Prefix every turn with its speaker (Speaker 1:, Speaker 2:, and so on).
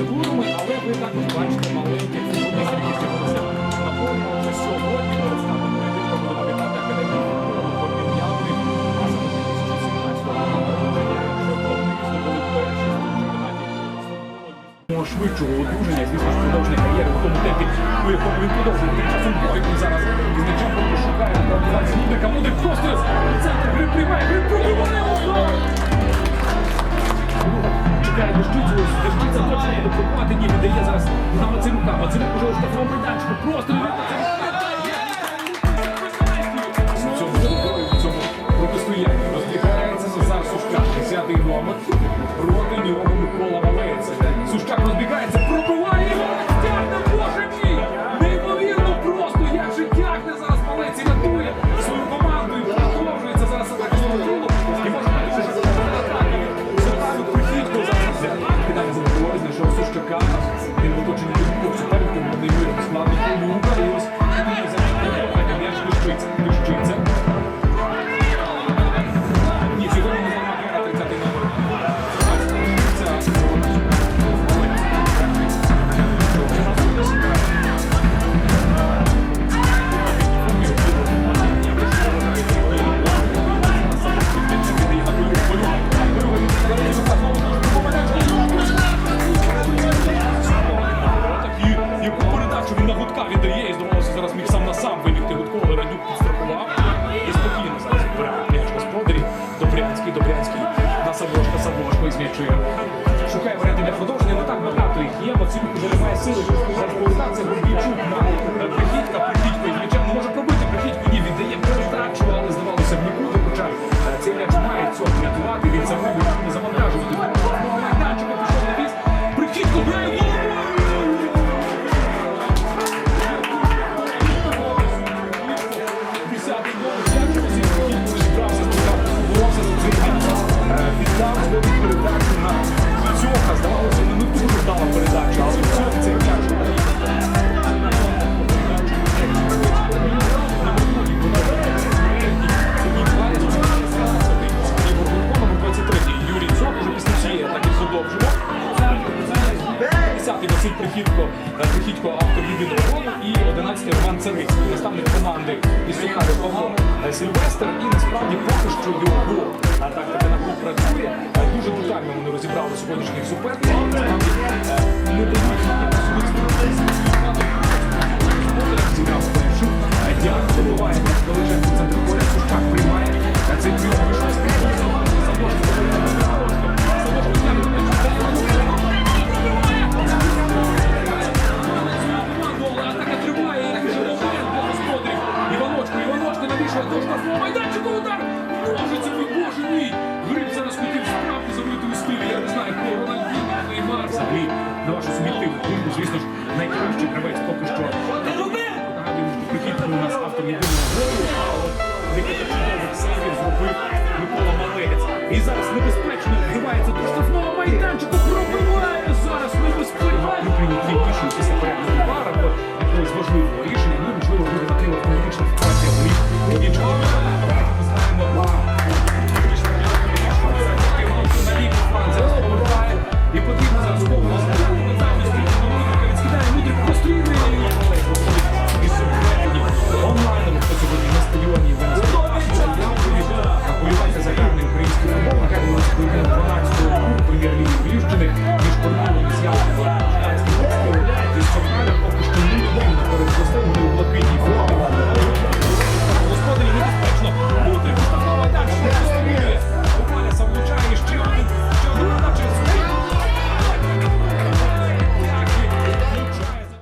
Speaker 1: процедурами, але ви також бачите маленькі фігури, які з'явилися на полі. А за 2017 року в чемпіонаті. Швидшого одруження, звісно продовження кар'єри в тому темпі, у якому він продовжує тим часом бігти, зараз із нічого шукає, правда, зніби, кому просто центр гри приймає, гри пробиває. Дивіться, точно зараз нам оцим рукам. Оцим уже. Просто не це розбігається Сазар Сушка, 10-й. Проти нього Микола Малеєць. Сушка розбігається, пробив. і Василь Прихідко, е, Прихідко автор «Юбі Драгону» і 11 Роман Царицький, наставник команди і Сухари Погами е, Сильвестр. І насправді поки що його е, таки на клуб працює. Дуже детально вони розібрали сьогоднішніх суперників. Ми у нас автомобільного руху АО декілька чудових зробив Микола Малець. І зараз небезпечно відбувається до штрафного майданчик.